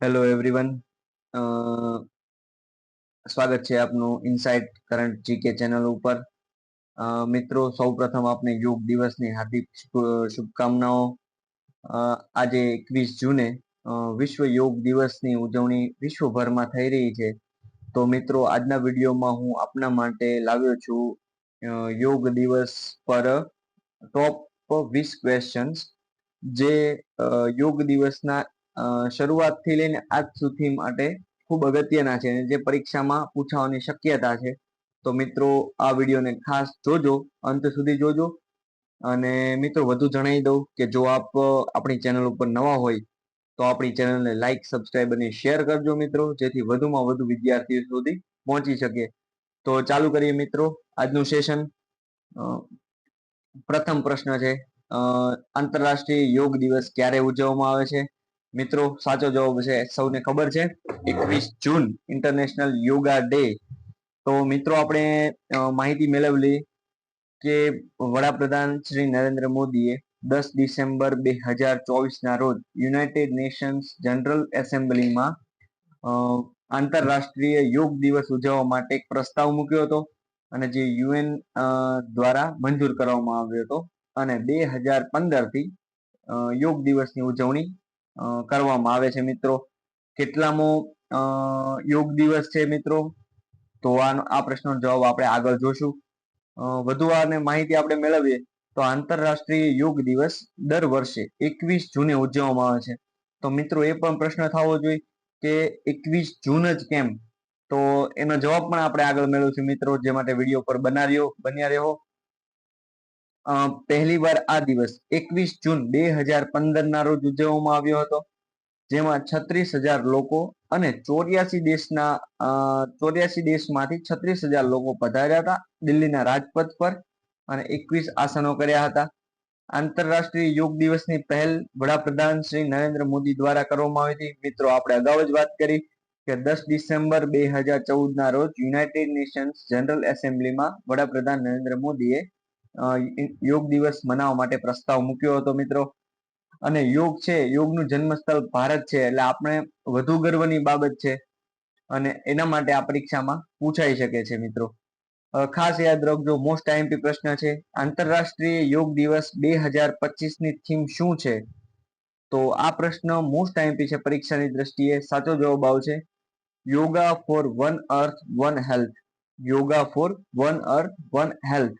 Hello everyone સ્વાગત છે આપનું ઇનસાઇટ કરંટ જીકે ચેનલ ઉપર. મિત્રો, સૌપ્રથમ આપને યોગ દિવસની હાર્દિક શુભકામનાઓ. આજે એકવીસ જૂને વિશ્વ યોગ દિવસની ઉજવણી વિશ્વભરમાં થઈ રહી છે. તો મિત્રો, આજના વિડીયોમાં હું આપના માટે લાવ્યો છું યોગ દિવસ પર ટોપ વીસ ક્વેશ્ચન્સ જે યોગ દિવસના શરૂઆતથી લઈને આજ સુધી માટે ખૂબ અગત્યના છે જે પરીક્ષામાં પૂછાવાની શક્યતા છે. તો મિત્રો, આ વિડીયોને ખાસ જોજો, અંત સુધી જોજો. અને મિત્રો, વધુ જણાવી દઉં કે જો આપ આપણી ચેનલ ઉપર નવા હોય, તો આપણી ચેનલને લાઈક સબસ્ક્રાઇબ અને શેર કરજો મિત્રો, જેથી વધુમાં વધુ વિદ્યાર્થીઓ સુધી પહોંચી શકે. તો ચાલુ કરીએ મિત્રો, આજનું સેશન. પ્રથમ પ્રશ્ન છે આંતરરાષ્ટ્રીય યોગ દિવસ ક્યારે ઉજવવામાં આવે છે? મિત્રો, સાચો જવાબ છે, સૌને ખબર છે. એકવીસ જૂન ઇન્ટરનેશનલ યોગા ડે તો મિત્રો, આપણે માહિતી મેળવેલી કે વડાપ્રધાન શ્રી નરેન્દ્ર મોદીએ દસ ડિસેમ્બર બે હજાર ચોવીસના રોજ યુનાઇટેડ નેશન્સ જનરલ એસેમ્બલીમાં આંતરરાષ્ટ્રીય યોગ દિવસ ઉજવવા માટે એક પ્રસ્તાવ મૂક્યો હતો અને જે યુએન દ્વારા મંજૂર કરવામાં આવ્યો હતો. અને બે હજાર પંદરથી યોગ દિવસની ઉજવણી કરવામાં આવે છે મિત્રો. કેટલામો યોગ દિવસ છે મિત્રો? તો આ પ્રશ્નનો જવાબ આપણે આગળ જોશું. વધુ આને માહિતી આપણે મેળવીએ તો આંતરરાષ્ટ્રીય યોગ દિવસ દર વર્ષે એકવીસ જૂને ઉજવવામાં આવે છે. તો મિત્રો, એ પણ પ્રશ્ન થવો જોઈએ કે એકવીસ જૂન જ કેમ? તો એનો જવાબ પણ આપણે આગળ મેળવશું મિત્રો, જે માટે વીડિયો પર બનાવ્યો, બન્યા રહ્યો. પહેલી વાર આ દિવસ, એકવીસ જૂન બે હજાર પંદર ના રોજ ઉજવવામાં આવ્યો હતો, જેમાં છત્રીસ હજાર લોકો અને ચોર્યાસી દેશના ચોર્યાસી દેશમાંથી છત્રીસ હજાર લોકો પધાર્યા હતા, દિલ્હીના રાજપથ પર અને એકવીસ આસનો કર્યા હતા. આંતરરાષ્ટ્રીય યોગ દિવસની પહેલ વડાપ્રધાન શ્રી નરેન્દ્ર મોદી દ્વારા કરવામાં આવી હતી. મિત્રો, આપણે અગાઉ જ વાત કરી કે દસ ડિસેમ્બર બે હજાર ચૌદ ના રોજ યુનાઇટેડ નેશન્સ જનરલ એસેમ્બલીમાં વડાપ્રધાન નરેન્દ્ર મોદીએ યોગ દિવસ મનાવવા માટે પ્રસ્તાવ મૂક્યો હતો મિત્રો. અને યોગ છે, યોગનું જન્મસ્થળ ભારત છે, એટલે આપણે વધુ ગર્વની બાબત છે. અને એના માટે આ પરીક્ષામાં પૂછાઈ શકે છે મિત્રો. ખાસ યાદ રાખજો મોસ્ટ આઈએમપી પ્રશ્ન છે, આંતરરાષ્ટ્રીય યોગ દિવસ બે હજાર પચીસની થીમ શું છે? તો આ પ્રશ્ન મોસ્ટ આઈએમપી છે પરીક્ષાની દ્રષ્ટિએ સાચો જવાબ આવશે, yoga for one earth one health. Yoga for one earth one health.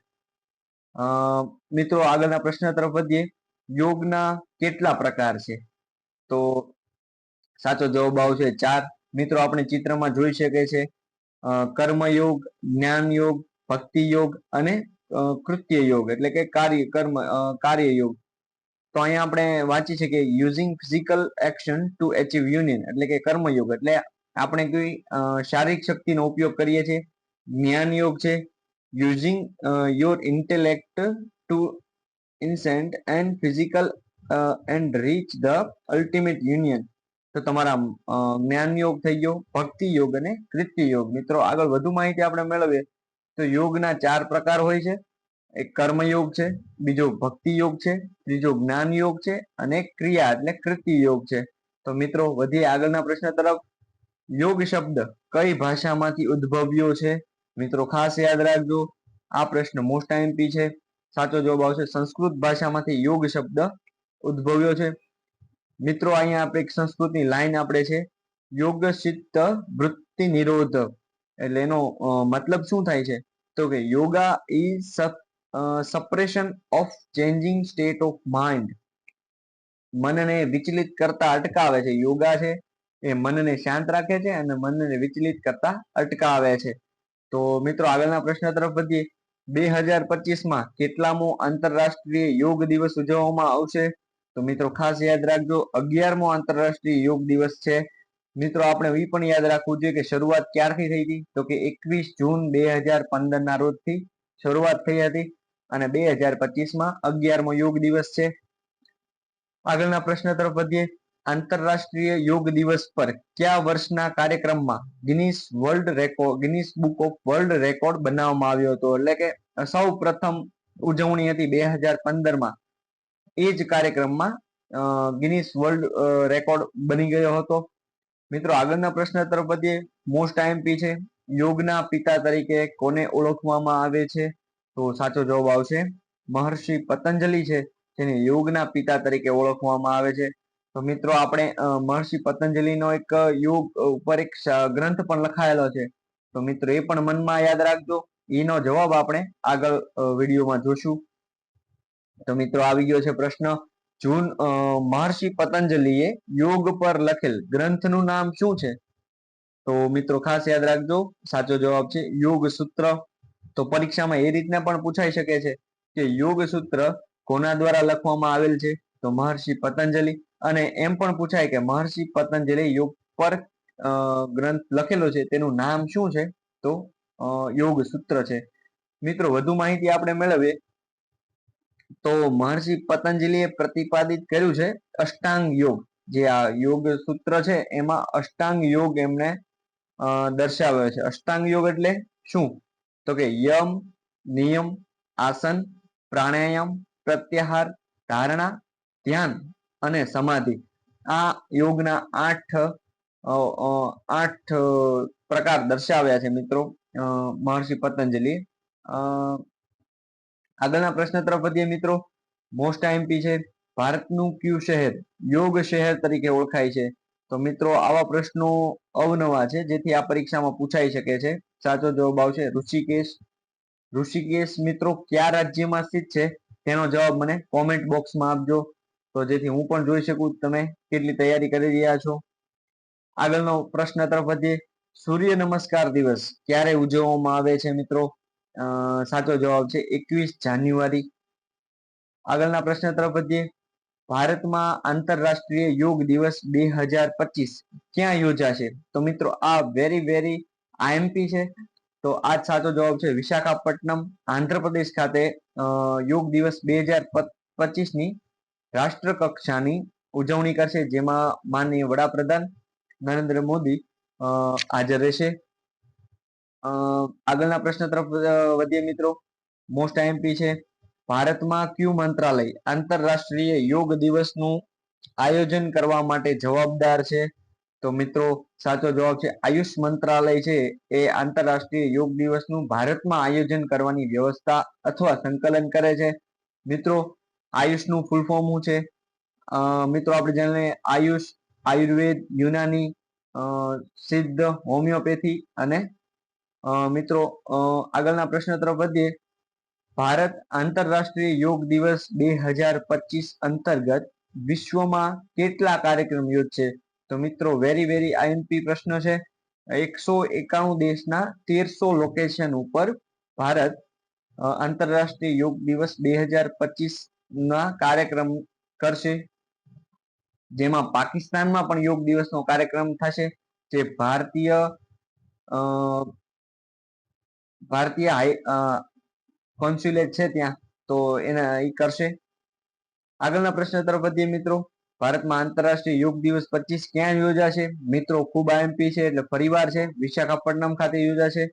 મિત્રો આગળના પ્રશ્ન તરફ વધીએ. યોગના કેટલા પ્રકાર છે? તો સાચો જવાબ આવશે ચાર. મિત્રો, આપણે ચિત્રમાં જોઈ શકે છે કર્મયોગ જ્ઞાન યોગ ભક્તિ યોગ અને કૃત્ય યોગ એટલે કે કાર્ય, કર્મ કાર્ય યોગ તો અહીંયા આપણે વાંચી છે કે using physical action to achieve union એટલે કે કર્મયોગ. એટલે આપણે કોઈ શારીરિક શક્તિનો ઉપયોગ કરીએ છીએ. જ્ઞાન યોગ છે. Using your intellect to ascend and physical and reach the ultimate union તો તમારા જ્ઞાન યોગ થઈ ગયો, ભક્તિ યોગ અને કૃત્ય યોગ. મિત્રો, આગળ વધુ માહિતી આપણે મેળવીએ, તો યોગના ચાર પ્રકાર હોય છે. એક કર્મયોગ છે, બીજો ભક્તિ યોગ છે, ત્રીજો જ્ઞાન યોગ છે, અને ક્રિયા એટલે કૃત્ય યોગ છે. તો મિત્રો, વધીએ આગળના પ્રશ્ન તરફ. યોગ શબ્દ કઈ ભાષામાંથી ઉદ્ભવ્યો છે? મિત્રો, ખાસ યાદ રાખજો, આ પ્રશ્ન મોસ્ટ આઈએમપી છે. સાચો જવાબ આવશે, સંસ્કૃત ભાષામાંથી યોગ શબ્દ ઉદ્ભવ્યો છે. મિત્રો, અહીંયા આપણે એક સંસ્કૃતની લાઈન આપણે છે. યોગ ચિત્ત વૃત્તિ નિરોધ. એટલે એનો મતલબ શું થાય છે? તો કે yoga is suppression of changing state of mind મનને વિચલિત કરતા અટકાવે છે. યોગા છે એ મનને શાંત રાખે છે અને મનને વિચલિત કરતા અટકાવે છે. તો મિત્રો આગળના પ્રશ્ન તરફ વધીએ. બે હજાર પચીસમાં કેટલામો આંતરરાષ્ટ્રીય યોગ દિવસ ઉજવવામાં આવશે? તો મિત્રો ખાસ યાદ રાખજો, અગિયારમો આંતરરાષ્ટ્રીય યોગ દિવસ છે. મિત્રો આપણે એ પણ યાદ રાખવું જોઈએ કે શરૂઆત ક્યારથી થઈ હતી? તો કે એકવીસ જૂન બે હજાર પંદર ના રોજથી શરૂઆત થઈ હતી અને બે હજાર પચીસમાં અગિયારમો યોગ દિવસ છે. આગળના પ્રશ્ન તરફ વધીએ. આંતરરાષ્ટ્રીય યોગ દિવસ પર કયા વર્ષના કાર્યક્રમમાં Guinness world record Guinness book of world record બનાવવામાં આવ્યો હતો? એટલે કે સૌ પ્રથમ ઉજવણી હતી બે હજાર પંદરમાં. એ જ કાર્યક્રમમાં ગિનિસ વર્લ્ડ રેકોર્ડ બની ગયો હતો. મિત્રો, આગળના પ્રશ્ન તરફ વધીએ. મોસ્ટ આઈએમપી છે. યોગના પિતા તરીકે કોને ઓળખવામાં આવે છે? તો સાચો જવાબ આવશે. મહર્ષિ પતંજલિ છે, જેને યોગના પિતા તરીકે ઓળખવામાં આવે છે. તો મિત્રો આપણે મહર્ષિ પતંજલિનો એક યોગ ઉપર એક ગ્રંથ પણ લખાયેલો છે. તો મિત્રો એ પણ મનમાં યાદ રાખજો. એનો જવાબ આપણે આગળ વિડીયોમાં જોશું. તો મિત્રો આવી ગયો છે પ્રશ્ન. જૂન મહર્ષિ પતંજલિએ યોગ પર લખેલ ગ્રંથનું નામ શું છે? તો મિત્રો ખાસ યાદ રાખજો. સાચો જવાબ છે યોગ સૂત્ર. તો પરીક્ષામાં એ રીતના પણ પૂછાઈ શકે છે કે યોગ સૂત્ર કોના દ્વારા લખવામાં આવેલ છે? તો મહર્ષિ પતંજલિ. અને એમ પણ પૂછાય કે મહર્ષિ પતંજલિ યોગ પર ગ્રંથ લખેલો છે, તેનું નામ શું છે? તો યોગ સૂત્ર છે. મિત્રો, વધુ માહિતી આપણે મેળવીએ. તો મહર્ષિ પતંજલિએ પ્રતિપાદિત કર્યું છે, અષ્ટાંગ યોગ. જે આ યોગ સૂત્ર છે, એમાં અષ્ટાંગ યોગ એમને દર્શાવ્યો છે. અષ્ટાંગ યોગ એટલે શું? તો કે યમ, નિયમ, આસન, પ્રાણાયામ, પ્રત્યાહાર, ધારણા, ધ્યાન. અને સમાધિ. આ યોગના આઠ આઠ પ્રકાર દર્શાવ્યા છે મિત્રો. મહર્ષિ પતંજલિ. આગળના પ્રશ્ન તરફ વધીએ મિત્રો. મોસ્ટ આઈમ્પી છે. ભારતનું ક્યુ શહેર? યોગ શહેર તરીકે ઓળખાય છે. તો મિત્રો, આવા પ્રશ્નો અવનવા છે. જેથી આ પરીક્ષામાં પૂછાઈ શકે છે. સાચો જવાબ આવશે ઋષિકેશ. ઋષિકેશ મિત્રો, કયા રાજ્યમાં સ્થિત છે? તેનો જવાબ મને કોમેન્ટ બોક્સમાં આપજો. તો જેથી હું પણ જોઈ શકું તમે કેટલી તૈયારી કરી રહ્યા છો. આગળનો પ્રશ્ન તરફ વધીએ. સૂર્ય નમસ્કાર દિવસ ક્યારે ઉજવવામાં આવે છે મિત્રો? સાચો જવાબ છે એકવીસ જાન્યુઆરી. આગળના પ્રશ્ન તરફ વધીએ. ભારતમાં આંતરરાષ્ટ્રીય યોગ દિવસ બે હજાર પચીસ ક્યાં યોજાશે? તો મિત્રો આ વેરી વેરી આઈએમપી છે. તો આ સાચો જવાબ છે વિશાખાપટ્ટનમ, આંધ્રપ્રદેશ ખાતે યોગ દિવસ બે હજાર પચીસની રાષ્ટ્ર કક્ષાની ઉજવણી કરશે, જેમાં માનનીય વડાપ્રધાન નરેન્દ્ર મોદી હાજર રહેશે. આગળના પ્રશ્ન તરફ વધીએ મિત્રો. મોસ્ટ આઈએમપી છે, ભારતમાં કયું મંત્રાલય, આંતરરાષ્ટ્રીય યોગ દિવસનું આયોજન કરવા માટે જવાબદાર છે? તો મિત્રો, સાચો જવાબ છે, આયુષ મંત્રાલય છે. એ આંતરરાષ્ટ્રીય યોગ દિવસનું ભારતમાં આયોજન કરવાની વ્યવસ્થા અથવા સંકલન કરે છે. મિત્રો આયુષનું ફૂલ ફોર્મ શું છે? મિત્રો, આપણે જાણીએ આયુષ, આયુર્વેદ, યુનાની સિદ્ધ, હોમિયોપેથી અને મિત્રો આગળના પ્રશ્ન તરફ વધીએ. ભારત આંતરરાષ્ટ્રીય યોગ દિવસ બે હજાર પચીસ અંતર્ગત વિશ્વમાં કેટલા કાર્યક્રમ યોજશે તો મિત્રો વેરી વેરી આઈએમપી પ્રશ્ન છે. એકસો એકાણું દેશના તેરસો લોકેશન ઉપર ભારત આંતરરાષ્ટ્રીય યોગ દિવસ બે હજાર પચીસ ના કાર્યક્રમ કરશે. જેમાં પાકિસ્તાનમાં પણ યોગ દિવસનો કાર્યક્રમ થશે. જે ભારતીય ભારતીય કોન્સ્યુલેટ છે ત્યાં, તો એના એ કરશે. આગળના પ્રશ્ન તરફ વધીએ મિત્રો. ભારતમાં આંતરરાષ્ટ્રીય યોગ દિવસ પચીસ ક્યાં યોજાશે? મિત્રો ખૂબ આઈએમપી છે, એટલે ફરીવાર છે. વિશાખાપટ્ટનમ ખાતે યોજાશે.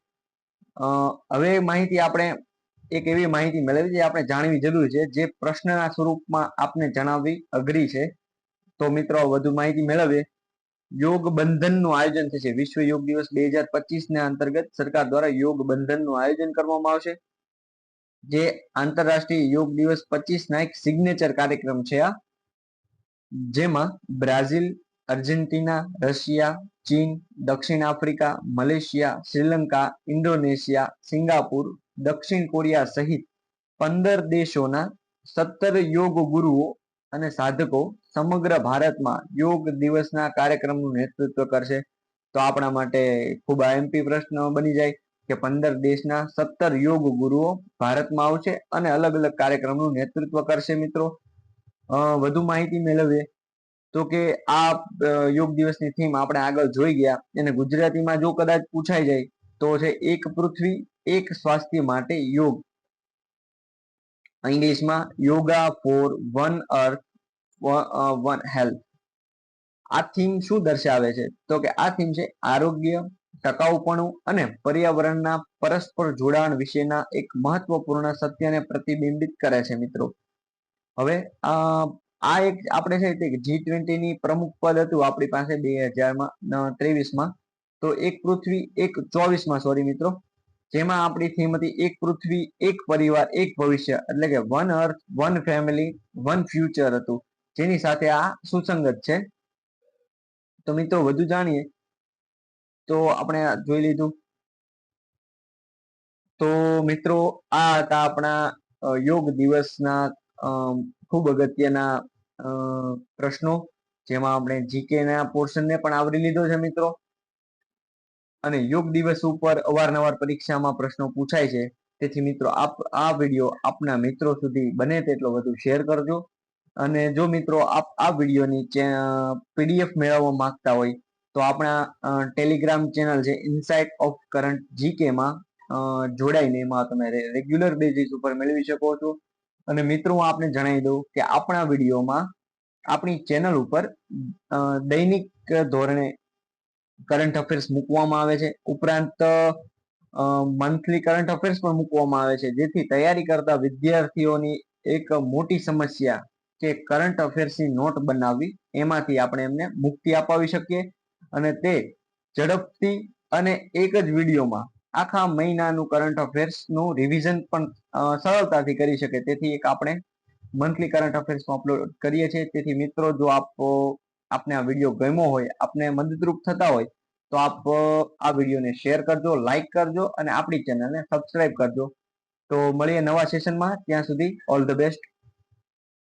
હવે માહિતી આપણે એક એવી માહિતી મેળવી જે આપણે જાણવી જરૂરી છે. જે પ્રશ્નના સ્વરૂપમાં આપને જણાવવી અઘરી છે. તો મિત્રો વધુ માહિતી મેળવીએ. યોગ બંધનનું આયોજન થશે. વિશ્વ યોગ દિવસ બે હજાર પચીસના અંતર્ગત સરકાર દ્વારા યોગ બંધનનું આયોજન કરવામાં આવશે. જે આંતરરાષ્ટ્રીય યોગ દિવસ પચીસના એક સિગ્નેચર કાર્યક્રમ છે આ. જેમાં બ્રાઝિલ, અર્જેન્ટિના, રશિયા, ચીન, દક્ષિણ Africa, Malaysia, Sri Lanka, Indonesia, Singapore દક્ષિણ કોરિયા સહિત પંદર દેશોના સત્તર યોગ ગુરુઓ અને સાધકો સમગ્ર ભારતમાં યોગ દિવસના કાર્યક્રમનું નેતૃત્વ કરશે. તો આપણા માટે ખૂબ આઈએમપી પ્રશ્ન બની જાય કે પંદર દેશના સત્તર યોગ ગુરુઓ ભારતમાં આવશે અને અલગ અલગ કાર્યક્રમનું નેતૃત્વ કરશે મિત્રો. વધુ માહિતી મેળવીએ તો કે આ યોગ દિવસની થીમ આપણે આગળ જોઈ ગયા. એને ગુજરાતીમાં જો કદાચ પૂછાઈ જાય તો છે એક પૃથ્વી એક સ્વાસ્થ્ય માટે યોગ. ઇંગ્લિશમાં yoga for one earth one health. આ થીમ શું દર્શાવે છે? તો કે આ થીમ છે આરોગ્ય, ટકાઉપણું અને પર્યાવરણના પરસ્પર જોડાણ વિશેના એક મહત્વપૂર્ણ સત્યને પ્રતિબિંબિત કરે છે મિત્રો. હવે આ એક આપણે છે તે જી ટ્વેન્ટીની પ્રમુખ પદ હતું આપણી પાસે બે હજારમાં ત્રેવીસમાં. તો એક પૃથ્વી, એક ચોવીસમાં, સોરી મિત્રો. જેમાં આપણી થીમ હતી એક પૃથ્વી, એક પરિવાર, એક ભવિષ્ય. એટલે કે one earth one family one future હતું. જેની સાથે આ સુસંગત છે. તો મિત્રો વધુ જાણીએ. તો આપણે જોઈ લીધું. તો મિત્રો આ હતા આપણા યોગ દિવસના ખૂબ અગત્યના પ્રશ્નો. જેમાં આપણે જીકે ના પોર્શનને પણ આવરી લીધો છે મિત્રો. અને યોગ દિવસ ઉપર અવારનવાર પરીક્ષામાં પ્રશ્નો પૂછાય છે. તેથી મિત્રો, આપ, આ વીડિયો આપના મિત્રો સુધી બને તેટલો વધુ શેર કરજો. અને જો મિત્રો, આપ આ વિડીયોની પીડીએફ મેળવવા માંગતા હોય, તો આપણા ટેલિગ્રામ ચેનલ છે ઇનસાઇટ ઓફ કરંટ જીકેમાં જોડાઈને એમાં તમે રેગ્યુલર બેઝિસ ઉપર મેળવી શકો છો. અને મિત્રો, હું આપને જણાવી દઉં કે આપણા વિડીયોમાં આપણી ચેનલ ઉપર દૈનિક ધોરણે કરંટ અફેર્સ મૂકવામાં આવે છે. ઉપરાંત મંથલી કરંટ અફેર્સ પણ મૂકવામાં આવે છે. જેથી તૈયારી કરતા વિદ્યાર્થીઓની એક મોટી સમસ્યા કે કરંટ અફેર્સની નોટ બનાવવી, એમાંથી આપણે એમને મુક્તિ અપાવી શકીએ અને તે ઝડપથી અને એક જ વિડીયોમાં આખા મહિનાનું કરંટ અફેર્સનું રિવિઝન પણ સરળતાથી કરી શકે. તેથી એક આપણે મંથલી કરંટ અફેર્સમાં અપલોડ કરીએ છીએ. તેથી મિત્રો, જો આપ આપને આ વીડિયો ગમ્યો હોય, આપને મદદરૂપ થતા હોય, તો આપ આ વિડીયોને શેર કરજો લાઈક કરજો અને આપણી ચેનલને સબસ્ક્રાઇબ કરજો. તો મળીએ નવા સેશનમાં ત્યાં સુધી ઓલ ધ બેસ્ટ